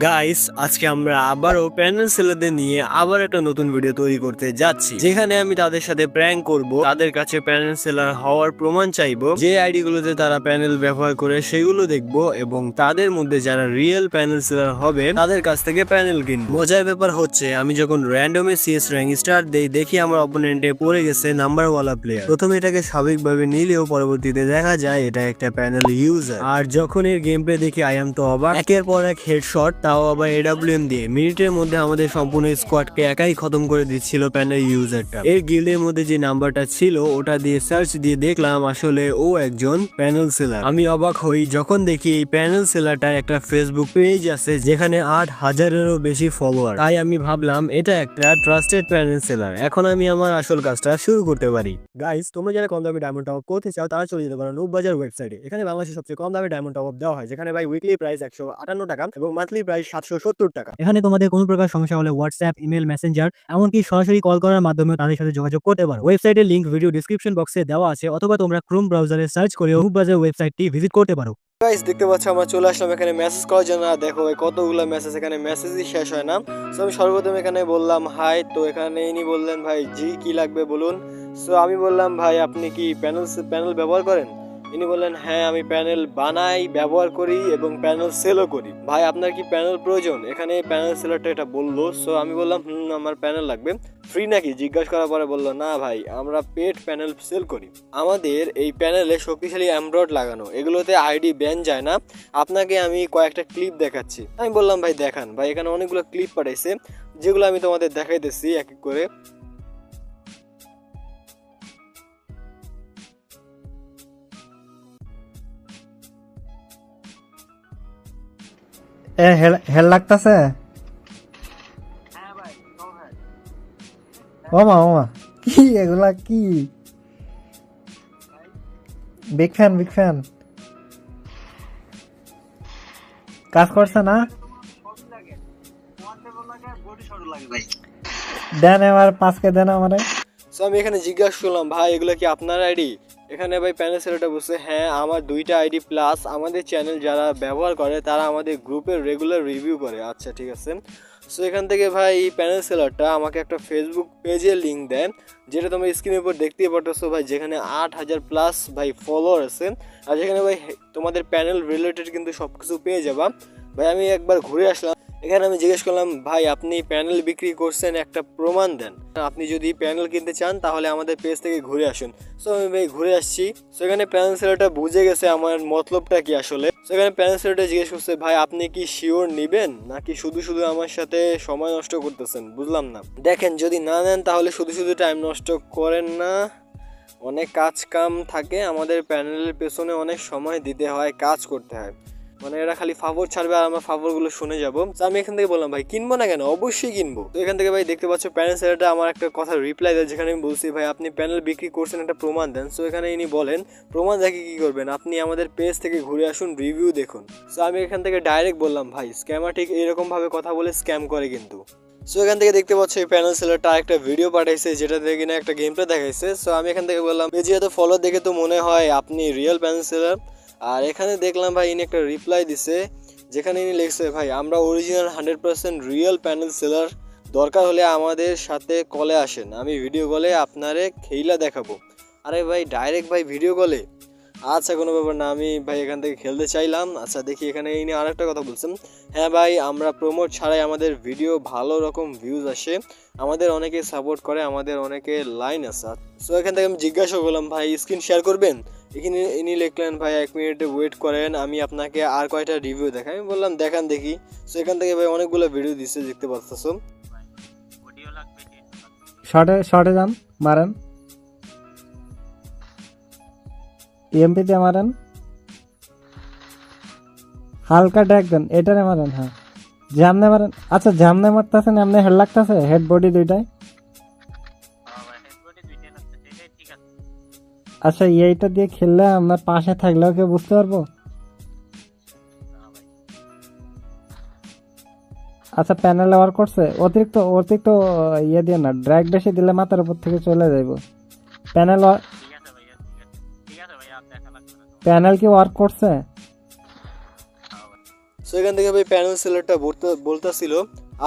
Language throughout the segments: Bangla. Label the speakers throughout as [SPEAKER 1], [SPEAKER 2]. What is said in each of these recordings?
[SPEAKER 1] গাইস আজকে আমরা আবারও প্যানেল সেলারদের নিয়ে আবার একটা নতুন ভিডিও তৈরি করতে যাচ্ছি। যেখানে আমি তাদের সাথে প্র্যাঙ্ক করব, তাদের কাছে প্যানেল সেলার হওয়ার প্রমাণ চাইব, যে আইডি গুলোতে তারা প্যানেল ব্যবহার করে সেগুলো দেখব এবং তাদের মধ্যে যারা রিয়েল প্যানেল সেলার হবে, তাদের কাছ থেকে প্যানেল কিনবো। মজার ব্যাপার হচ্ছে, আমি যখন র্যান্ডমে সিএস র্যাঙ্ক স্টার দেই, দেখি আমার অপোনেন্টে পড়ে গেছে নাম্বার ওয়ালা প্লেয়ার প্রথমে এটাকে স্বাভাবিকভাবে নিলেও পরবর্তীতে দেখা যায়, এটা একটা প্যানেল ইউজার আর যখন এর গেম প্লে দেখি আই এম তো অবাক, একের পর এক হেডশট তাও আবার এডাব্লিউএম দিয়ে। মিনিটের মধ্যে আমাদের সম্পূর্ণ স্কোয়াডকে একাই খতম করে দিচ্ছিল প্যানেল ইউজারটা এর গিল্ডের মধ্যে যে নাম্বারটা ছিল, ওটা দিয়ে সার্চ দিয়ে দেখলাম আসলে ও একজন প্যানেল সেলার আমি অবাক হই, যখন দেখি এই প্যানেল সেলারটার একটা ফেসবুক পেজ আছে, যেখানে আট হাজারেরও বেশি ফলোয়ার তাই আমি ভাবলাম, এটা একটা ট্রাস্টেড প্যানেল সেলার এখন আমি আমার আসল কাজটা শুরু করতে পারি। গাইস তোমরা যারা কম দামে ডায়মন্ড টপ করতে চাও, তারা চলে যেতে পারো নুব বাজার ওয়েবসাইটে এখানে বাংলাদেশের সবচেয়ে কম দামে ডায়মন্ড টপ দেওয়া হয়, যেখানে ভাই উইকলি প্রাইস একশো আটান্ন টাকা এবং মান্থলি প্রাইস সাতশো সত্তর টাকা।
[SPEAKER 2] এখানে তোমাদের কোনো প্রকার সমস্যা হলে হোয়াটসঅ্যাপ ইমেল মেসেঞ্জার এমনকি সরাসরি কল করার মাধ্যমে তাদের সাথে যোগাযোগ করতে পারো। ওয়েবসাইটের লিংক ভিডিও ডিসক্রিপশন বক্সে দেওয়া আছে অথবা তোমরা ক্রোম ব্রাউজারে সার্চ করে রূপ বাজার ওয়েবসাইটটি ভিজিট করতে পারো।
[SPEAKER 1] গাইস দেখতে পাচ্ছ আমরা চলে আসলাম এখানে মেসেজ করার জন্য। দেখো কতগুলো মেসেজ এখানে মেসেজই শেষ হয় না। সো আমি সর্বপ্রথম এখানে বললাম হাই তো এখানে ইনি বললেন ভাই জি কি লাগবে বলুন? সো আমি বললাম ভাই আপনি কি প্যানেল প্যানেল ব্যবহার করেন? ইনি বললেন হ্যাঁ আমি প্যানেল বানাই, ব্যবহার করি এবং প্যানেল সেলও করি। ভাই, আপনার কি প্যানেল প্রয়োজন? এখানে প্যানেল সেলারটা এটা বলল। সো আমি বললাম, হুম, আমার প্যানেল লাগবে। ফ্রি নাকি? জিজ্ঞাসা করার পরে বলল, না ভাই, আমরা পেড প্যানেল সেল করি। আমাদের এই প্যানেলে শক্তিশালী অ্যামব্রয়েড লাগানো, এগুলোতে আইডি ব্যান যায় না। আপনাকে আমি কয়েকটা ক্লিপ দেখাচ্ছি। আমি বললাম, ভাই, দেখান। ভাই, এখানে অনেকগুলো ক্লিপ পাঠাইছে, যেগুলো আমি তোমাদের দেখাইতেছি এক এক করে।
[SPEAKER 3] এ হেল হেল লাগতাছে? ওমা ওমা। কি এগুলা কি? বিগ ফ্যান বিগ ফ্যান কাজ করছে না? দেন এবার পাঁচকে দেন আমারে।
[SPEAKER 1] সো আমি এখানে জিজ্ঞাসা করলাম ভাই এগুলো কি আপনার আইডি? এখানে ভাই প্যানেল সেলারটা বলছে হ্যাঁ আমার দুইটা আইডি প্লাস আমাদের চ্যানেল যারা ব্যবহার করে, তারা আমাদের গ্রুপের রেগুলার রিভিউ করে। আচ্ছা ঠিক আছে। সো এখান থেকে ভাই এই প্যানেল সেলারটা আমাকে একটা ফেসবুক পেজের লিঙ্ক দেন, যেটা তোমরা স্ক্রিনের উপর দেখতেই পারতেছো ভাই, যেখানে আট হাজার প্লাস ভাই ফলোয়ার আছে। আর যেখানে ভাই তোমাদের প্যানেল রিলেটেড কিন্তু সব কিছু পেয়ে যাবা। ভাই, আমি একবার ঘুরে আসলাম। এখানে আমি জিজ্ঞেস করলাম, ভাই, আপনি প্যানেল বিক্রি করছেন, একটা প্রমাণ দেন। আপনি যদি প্যানেল কিনতে চান, তাহলে আমাদের পেজ থেকে ঘুরে আসুন। সো আমি ভাই ঘুরে আসছি। সেখানে প্যানেল সেলারটা বুঝে গেছে আমার মতলবটা কি আসলে। সেখানে প্যানেল সেলারটা জিজ্ঞেস করছে, ভাই, আপনি কি শিওর নিবেন? নাকি শুধু শুধু আমার সাথে সময় নষ্ট করতেছেন? বুঝলাম না। দেখেন, যদি না নেন, তাহলে শুধু শুধু টাইম নষ্ট করেন না। অনেক কাজ কাম থাকে। আমাদের প্যানেলের পেছনে অনেক সময় দিতে হয়, কাজ করতে হয়। মানে এরা খালি ফাভর ছাড়বে আর আমরা ফাভরগুলো শুনে যাব। তো আমি এখান থেকে বললাম, ভাই, কিনবো না কেন? অবশ্যই কিনবো। তো এখান থেকে, ভাই, দেখতে পাচ্ছ প্যানেল সেলারটা আমার একটা কথা রিপ্লাই দেয়, যেখানে আমি বলছি, ভাই, আপনি প্যানেল বিক্রি করছেন, একটা প্রমাণ দেন। সো এখানে ইনি বলেন, প্রমাণ দেখে কি করবেন? আপনি আমাদের পেজ থেকে ঘুরে আসুন রিভিউ দেখুন। সো আমি এখান থেকে ডাইরেক্ট বললাম, ভাই স্ক্যামার ঠিক এরকম ভাবে কথা বলে স্ক্যাম করে কিন্তু। সো এখান থেকে দেখতে পাচ্ছ, এই প্যানেল সেলারটা একটা ভিডিও পাঠাইছে, যেটা থেকে কিনা একটা গেম প্লে দেখাইছে। সো আমি এখান থেকে বললাম পেজে এত ফলো দেখে তো মনে হয় আপনি রিয়েল প্যানেল সেলার আর এখানে দেখলাম ভাই ইনি একটা রিপ্লাই দিছে, যেখানে ইনি লিখছে, ভাই, আমরা original hundred percent real panel seller দরকার হলে আমাদের সাথে কলে আসেন, আমি ভিডিও কলে আপনারে খেইলা দেখাবো। আরে ভাই ডাইরেক্ট ভাই ভিডিও কলে আচ্ছা কোনো ব্যাপার না, আমি ভাই এখান থেকে খেলতে চাইলাম। আচ্ছা দেখি এখানে ইনি আরেকটা কথা বলছেন। হ্যাঁ ভাই, আমরা প্রমোট ছাড়াই আমাদের ভিডিও ভালো রকম ভিউজ আসে, আমাদের অনেকে সাপোর্ট করে, আমাদের অনেকে লাইন আছে। সো এখান থেকে আমি জিজ্ঞাসা করলাম, ভাই স্ক্রিন শেয়ার করবেন? এখানে ইনি লিখলেন, ভাই, এক মিনিটে ওয়েট করেন, আমি আপনাকে আর কয়টা রিভিউ দেখাই? আমি বললাম, দেখান দেখি। সো এখান থেকে ভাই অনেকগুলো ভিডিও দিচ্ছে দেখতে পাচ্ছ
[SPEAKER 3] শর্টে শর্টে যান, মারেন। ইএমপি দিয়ে মারেন। হালকা ড্যাগ দেন, এটারে মারেন হ্যাঁ। জামনে মারেন আচ্ছা জামনে মারতেছেন, এমনি হেড লাগতেছে হেড বডি দুইটাই আচ্ছা এইটা দিয়ে খেললে আপনার পাশে থাকলেও কেউ বুঝতে পারব? আচ্ছা প্যানেলে ওয়ার্ক করছে। অতিরিক্ত অতিরিক্ত ইয়ে দিয়ে না ড্র্যাগ বেশি দিলে মাথার উপর থেকে চলে যাইব। প্যানেল প্যানেল কি ওয়ার্ক করছে?
[SPEAKER 1] সো এখান থেকে ভাই প্যানেল সেলারটা বলতে বলতেছিল।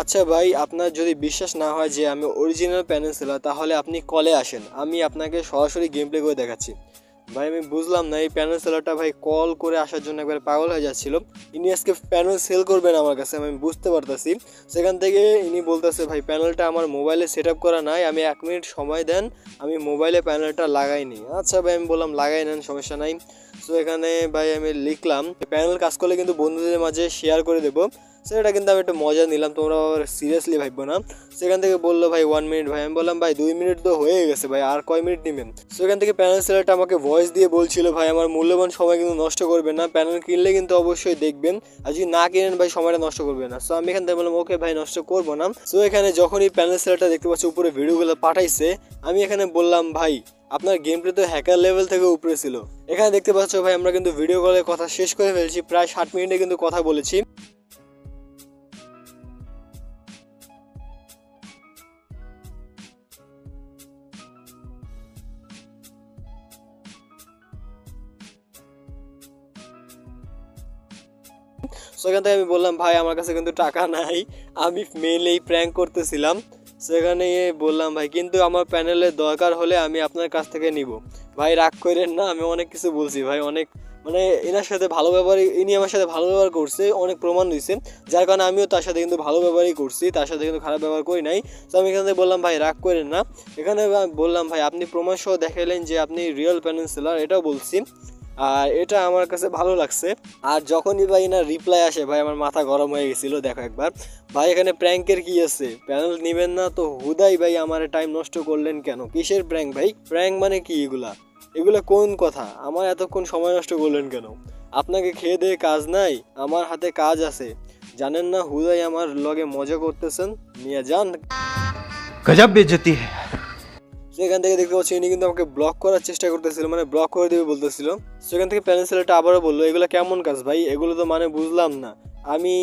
[SPEAKER 1] আচ্ছা ভাই, আপনার যদি বিশ্বাস না হয় যে আমি অরিজিনাল প্যানেল সেলার তাহলে আপনি কলে আসেন। আমি আপনাকে সরাসরি গেম প্লে করে দেখাচ্ছি। ভাই, আমি বুঝলাম না এই প্যানেল সেলারটা ভাই কল করে আসার জন্য একবার পাগল হয়ে যাচ্ছিল। ইনি আজকে প্যানেল সেল করবেন আমার কাছে, আমি বুঝতে পারতাছি। সেখান থেকে ইনি বলতেছে, ভাই প্যানেলটা আমার মোবাইলে সেট আপ করা নাই, আমি এক মিনিট সময় দেন, আমি মোবাইলে প্যানেলটা লাগাইনি। আচ্ছা ভাই, আমি বললাম, লাগাই নেন, সমস্যা নাই। সো এখানে ভাই আমি লিখলাম প্যানেল কাজ করলে কিন্তু বন্ধুদের মাঝে শেয়ার করে দেবো। সেটা কিন্তু আমি একটু মজা নিলাম, তোমরা আবার সিরিয়াসলি ভাববো না। সেখান থেকে বলল, ভাই ওয়ান মিনিট ভাই। আমি বললাম, ভাই, দুই মিনিট তো হয়ে গেছে ভাই, আর কয় মিনিট নেবেন? সেখান থেকে প্যানেল সেলারটা আমাকে ভয়েস দিয়ে বলছিল, ভাই, আমার মূল্যবান সময় কিন্তু নষ্ট করবেন না প্যানেল কিনলে কিন্তু অবশ্যই দেখবেন, আর যদি না কিনেন ভাই, সময়টা নষ্ট করবেন না। সো আমি এখান থেকে বললাম ওকে ভাই, নষ্ট করব না। সো এখানে যখনই প্যানেল সেলারটা দেখতে পাচ্ছি, উপরে ভিডিওগুলো পাঠাইছে, আমি এখানে বললাম, ভাই, আপনার গেম প্লে তো হ্যাকার লেভেল থেকে উপরে ছিল। এখানে দেখতে পাচ্ছ ভাই, আমরা কিন্তু ভিডিও কলে কথা শেষ করে ফেলছি, প্রায় ষাট মিনিটে কিন্তু কথা বলেছি। সেখান থেকে আমি বললাম, ভাই, আমার কাছে কিন্তু টাকা নাই। আমি মেনলি প্র্যাঙ্ক করতেছিলাম। সেখানে বললাম, ভাই, কিন্তু আমার প্যানেলের দরকার হলে আমি আপনার কাছ থেকে নিব। ভাই, রাগ করেন না, আমি অনেক কিছু বলছি, ভাই, অনেক মানে এনার সাথে ভালো ব্যবহার, ইনি আমার সাথে ভালো ব্যবহার করছে, অনেক প্রমাণ দিয়েছে। যার কারণে আমিও তার সাথে কিন্তু ভালো ব্যবহারই করছি, তার সাথে কিন্তু খারাপ ব্যবহার করি নাই। তো আমি এখানে বললাম, ভাই, রাগ করেন না। এখানে বললাম, ভাই, আপনি প্রমাণ সহ দেখাইলেন যে আপনি রিয়েল প্যানেল সেলার এটাও বলছি। আর এটা আমার কাছে ভালো লাগছে। আর যখনই ভাই না রিপ্লাই আসে, ভাই আমার মাথা গরম হয়ে গেছিল, দেখো একবার। ভাই এখানে প্র্যাঙ্কের কি আছে? প্যানেল নেবেন না তো হুদাই ভাই আমার টাইম নষ্ট করলেন কেন? কিসের প্র্যাঙ্ক ভাই? প্র্যাঙ্ক মানে কি এগুলা? এগুলো কোন কথা? আমার এতক্ষণ সময় নষ্ট করলেন কেন? আপনাকে খেয়ে দিয়ে কাজ নাই? আমার হাতে কাজ আছে। জানেন না হুদাই আমার লগে মজা করতেছেন? নিয়ে যান।
[SPEAKER 4] গজব বেজতি হ্যাঁ
[SPEAKER 1] সেখান থেকে দেখতে পাচ্ছি ইনি কিন্তু আমাকে ব্লক করার চেষ্টা করতেছিল মানে ব্লক করে দেবে বলতেছিল। সেখান থেকে প্যানেল সেলারটা আবারও বলল, এগুলো কেমন কাজ ভাই? এগুলো তো মানে বুঝলাম না। আমি,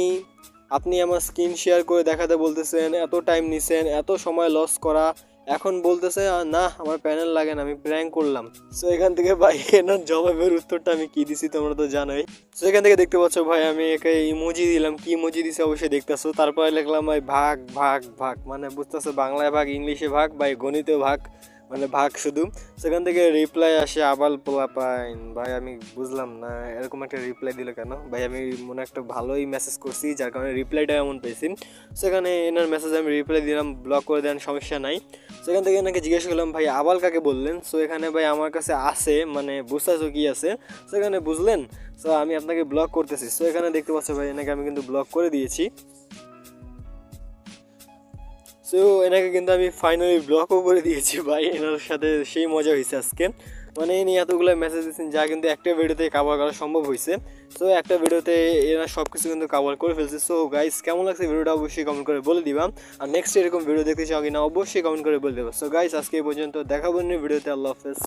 [SPEAKER 1] আপনি আমার স্ক্রিন শেয়ার করে দেখাতে বলতেছেন, এত টাইম নিছেন, এত সময় লস করা এখন বলতেছে "আ, না আমার প্যানেল লাগে না আমি প্র্যাঙ্ক করলাম। সো এখান থেকে ভাই এনার জবাবের উত্তরটা আমি কি দিছি তোমরা তো জানোই। সো এখান থেকে দেখতে পাচ্ছ ভাই আমি একে ইমোজি দিলাম। কি ইমোজি দিছে অবশ্যই দেখতেছো। তারপরে লিখলাম ভাই ভাগ ভাগ ভাগ। মানে বুঝতেছো বাংলায় ভাগ ইংলিশে ভাগ ভাই গণিতে ভাগ। মানে ভাগ শুধু। সেখান থেকে রিপ্লাই আসে, আবাল পোলা পাইন ভাই, আমি বুঝলাম না। এরকম একটা রিপ্লাই দিল কেন? ভাই, আমি মনে একটা ভালোই মেসেজ করছি, যার কারণে রিপ্লাইটা এমন পেয়েছি। সেখানে এনার মেসেজ আমি রিপ্লাই দিলাম ব্লক করে দেন, সমস্যা নাই। সেখান থেকে এনাকে জিজ্ঞেস করলাম, ভাই, আবাল কাকে বললেন? সো, এখানে ভাই আমার কাছে আছে মানে বুঝতেছো কি আছে? সেখানে বুঝলেন? সো আমি আপনাকে ব্লক করতেছি। সো এখানে দেখতে পাচ্ছ ভাই, এনাকে আমি কিন্তু ব্লক করে দিয়েছি। সো এনাকে কিন্তু আমি ফাইনালি ব্লকও করে দিয়েছি, ভাই। এনার সাথে সেই মজা হয়েছে আজকে। মানে ইনি এতগুলো মেসেজ দিচ্ছেন যা কিন্তু একটা ভিডিওতে কাভার করা সম্ভব হয়েছে সো একটা ভিডিওতে এরা সব কিছু কিন্তু কাভার করে ফেলছে। সো গাইস কেমন লাগছে ভিডিওটা অবশ্যই কমেন্ট করে বলে দিবা। আর নেক্সট এরকম ভিডিও দেখতে চাও কিনা, অবশ্যই কমেন্ট করে বলে দেবা। সো গাইস আজকে এই পর্যন্ত। দেখাবো ভিডিওতে আল্লাহ হাফেজ।